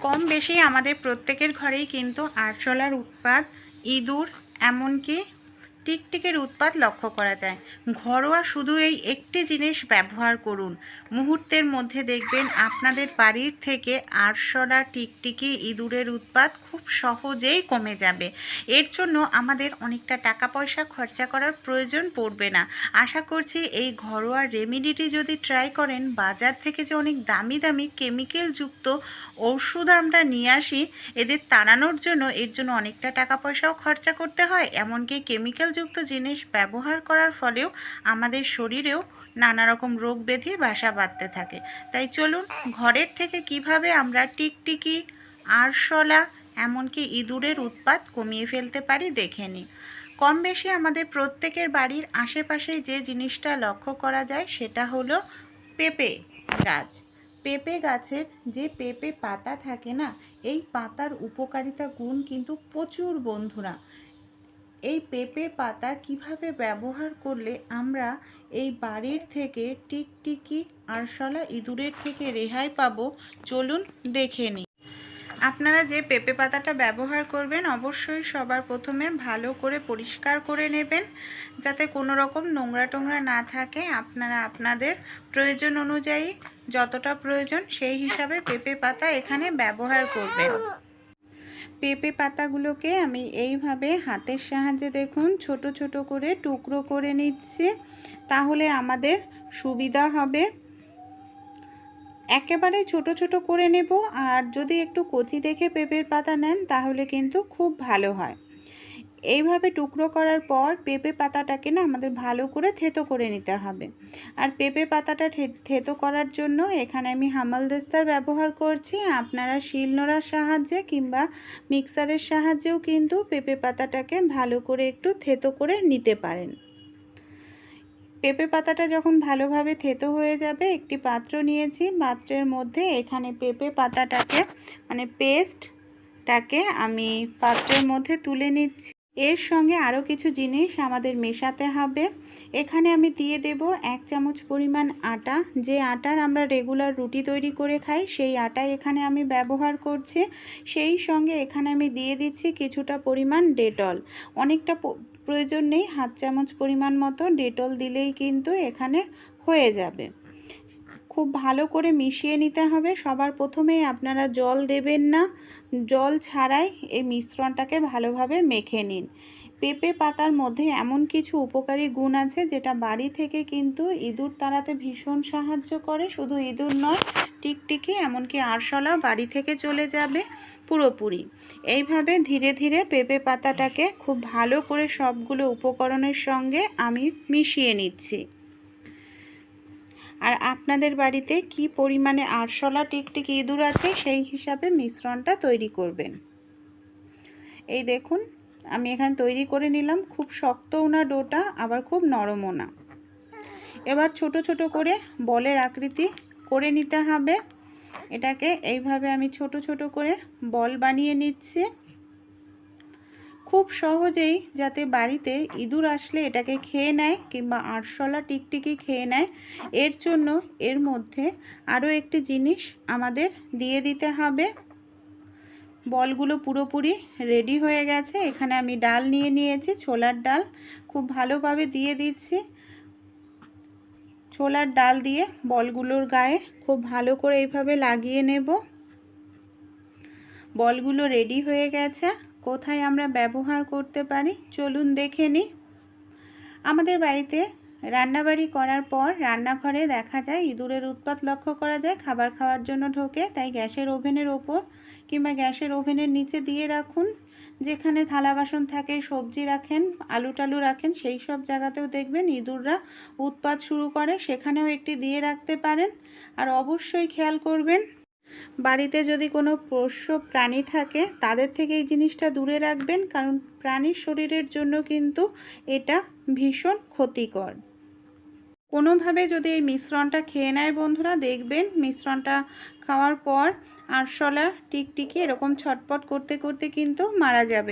কম বেশি আমাদের প্রত্যেকের ঘরেই কিন্তু আরশোলার উৎপাত ইঁদুর এমনকি টিকটিকের উৎপাত লক্ষ্য করা যায়। ঘরোয়া শুধু এই একটি জিনিস ব্যবহার করুন। মুহূর্তের মধ্যে দেখবেন আপনাদের বাড়ির থেকে আরশোলা টিকটিকি ইঁদুরের উৎপাত খুব সহজেই কমে যাবে। এর জন্য আমাদের অনেকটা টাকা পয়সা খরচা করার প্রয়োজন পড়বে না। আশা করছি এই ঘরোয়া রেমিডিটি যদি ট্রাই করেন, বাজার থেকে যে অনেক দামি দামি কেমিক্যালযুক্ত ওষুধ আমরা নিয়ে আসি, এদের তাড়ানোর জন্য এর জন্য অনেকটা টাকা পয়সাও খরচা করতে হয়, এমনকি কেমিক্যালযুক্ত জিনিস ব্যবহার করার ফলেও আমাদের শরীরেও নানা রকম রোগ ব্যাধি বাসা বাঁধতে থাকে। তাই চলুন ঘরের থেকে কীভাবে আমরা টিকটিকি, আরশলা, এমনকি ইঁদুরের উৎপাত কমিয়ে ফেলতে পারি দেখে নিই। কম বেশি আমাদের প্রত্যেকের বাড়ির আশেপাশে যে জিনিসটা লক্ষ্য করা যায় সেটা হলো পেঁপে গাছ। পেঁপে গাছের যে পেঁপে পাতা থাকে না, এই পাতার উপকারিতা গুণ কিন্তু প্রচুর বন্ধুরা। এই পেঁপে পাতা কীভাবে ব্যবহার করলে আমরা এই বাড়ির থেকে টিকটিকি আরশলা ইঁদুরের থেকে রেহাই পাবো? চলুন দেখে নিই। আপনারা যে পেঁপে পাতাটা ব্যবহার করবেন, অবশ্যই সবার প্রথমে ভালো করে পরিষ্কার করে নেবেন। যাতে কোনো রকম নোংরা টোংরা না থাকে, আপনারা আপনাদের প্রয়োজন অনুযায়ী যতটা প্রয়োজন সেই হিসাবে পেঁপে পাতা এখানে ব্যবহার করবেন। পেঁপে পাতাগুলোকে আমি এইভাবে হাতের সাহায্যে দেখুন ছোট ছোট করে টুকরো করে নিচ্ছি, তাহলে আমাদের সুবিধা হবে। একেবারে ছোট ছোট করে নেব, আর যদি একটু কচি দেখে পেঁপের পাতা নেন, তাহলে কিন্তু খুব ভালো হয়। এইভাবে টুকরো করার পর পেঁপে পাতাটাকে না আমাদের ভালো করে থেতো করে নিতে হবে। আর পেঁপে পাতাটা থেতো করার জন্য এখানে আমি হামালদেস্তার ব্যবহার করছি। আপনারা শিলনোড়ার সাহায্যে কিংবা মিক্সারের সাহায্যেও কিন্তু পেঁপে পাতাটাকে ভালো করে একটু থেতো করে নিতে পারেন। পেঁপে পাতাটা যখন ভালোভাবে থেতো হয়ে যাবে, একটি পাত্র নিয়েছি। পাত্রের মধ্যে এখানে পেঁপে পাতাটাকে মানে পেস্টটাকে আমি পাত্রের মধ্যে তুলে নিচ্ছি। এর সঙ্গে আরও কিছু জিনিস আমাদের মেশাতে হবে। এখানে আমি দিয়ে দেব এক চামচ পরিমাণ আটা। যে আটার আমরা রেগুলার রুটি তৈরি করে খাই, সেই আটা এখানে আমি ব্যবহার করছি। সেই সঙ্গে এখানে আমি দিয়ে দিচ্ছি কিছুটা পরিমাণ ডেটল। অনেকটা প্রয়োজন নেই হাত চামচ পরিমাণ মতো ডেটল দিলেই কিন্তু এখানে হয়ে যাবে। খুব ভালো করে মিশিয়ে নিতে হবে। সবার প্রথমেই আপনারা জল দেবেন না। জল ছাড়াই এই মিশ্রণটাকে ভালোভাবে মেখে নিন। পেঁপে পাতার মধ্যে এমন কিছু উপকারী গুণ আছে যেটা বাড়ি থেকে কিন্তু ইঁদুর তাড়াতে ভীষণ সাহায্য করে। শুধু ইঁদুর নয়, টিকটিকি এমনকি আরশলা বাড়ি থেকে চলে যাবে পুরোপুরি। এইভাবে ধীরে ধীরে পেঁপে পাতাটাকে খুব ভালো করে সবগুলো উপকরণের সঙ্গে আমি মিশিয়ে নিচ্ছি। আর আপনাদের বাড়িতে কি পরিমাণে আরশলা, টিকটিক, ইঁদুর আছে সেই হিসাবে মিশ্রণটা তৈরি করবেন। এই দেখুন, আমি এখানে তৈরি করে নিলাম, খুব শক্তও না ডোটা, আবার খুব নরমও না। এবার ছোট ছোট করে বলের আকৃতি করে নিতে হবে। এটাকে এইভাবে আমি ছোট ছোট করে বল বানিয়ে নিচ্ছি। খুব সহজেই যাতে বাড়িতে ইঁদুর আসলে এটাকে খেয়ে নেয় কিংবা আরশলা টিকটিকি খেয়ে নেয়, এর জন্য এর মধ্যে আরও একটি জিনিস আমাদের দিয়ে দিতে হবে। বলগুলো পুরোপুরি রেডি হয়ে গেছে। এখানে আমি ডাল নিয়ে নিয়েছি, ছোলার ডাল খুব ভালোভাবে দিয়ে দিচ্ছি। ছোলার ডাল দিয়ে বলগুলোর গায়ে খুব ভালো করে এইভাবে লাগিয়ে নেব। বলগুলো রেডি হয়ে গেছে। কোথায় আমরা ব্যবহার করতে পারি? চলুন দেখে নিই। আমাদের বাড়িতে রান্নাবাড়ি করার পর রান্নাঘরে দেখা যায় ইঁদুরের উৎপাত লক্ষ্য করা যায়, খাবার খাওয়ার জন্য ঢোকে, তাই গ্যাসের ওভেনের ওপর কিংবা গ্যাসের ওভেনের নিচে দিয়ে রাখুন। যেখানে থালা বাসন থাকে, সবজি রাখেন আলু টালু রাখেন, সেই সব জায়গাতেও দেখবেন ইঁদুররা উৎপাত শুরু করে, সেখানেও একটি দিয়ে রাখতে পারেন। আর অবশ্যই খেয়াল করবেন বাড়িতে যদি কোনো পোষ্য প্রাণী থাকে, তাদের থেকে এই জিনিসটা দূরে রাখবেন, কারণ প্রাণীর শরীরের জন্য কিন্তু এটা ভীষণ ক্ষতিকর। কোনোভাবে যদি এই মিশ্রণটা খেয়ে নেয় বন্ধুরা, দেখবেন মিশ্রণটা খাওয়ার পর আরশলা টিকটিকি এরকম ছটপট করতে করতে কিন্তু মারা যাবে।